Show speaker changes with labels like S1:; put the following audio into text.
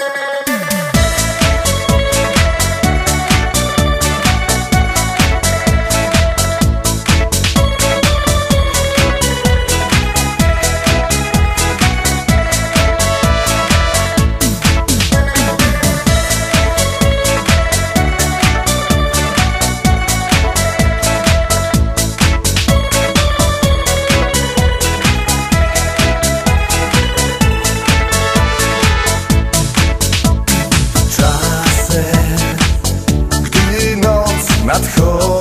S1: you. Noc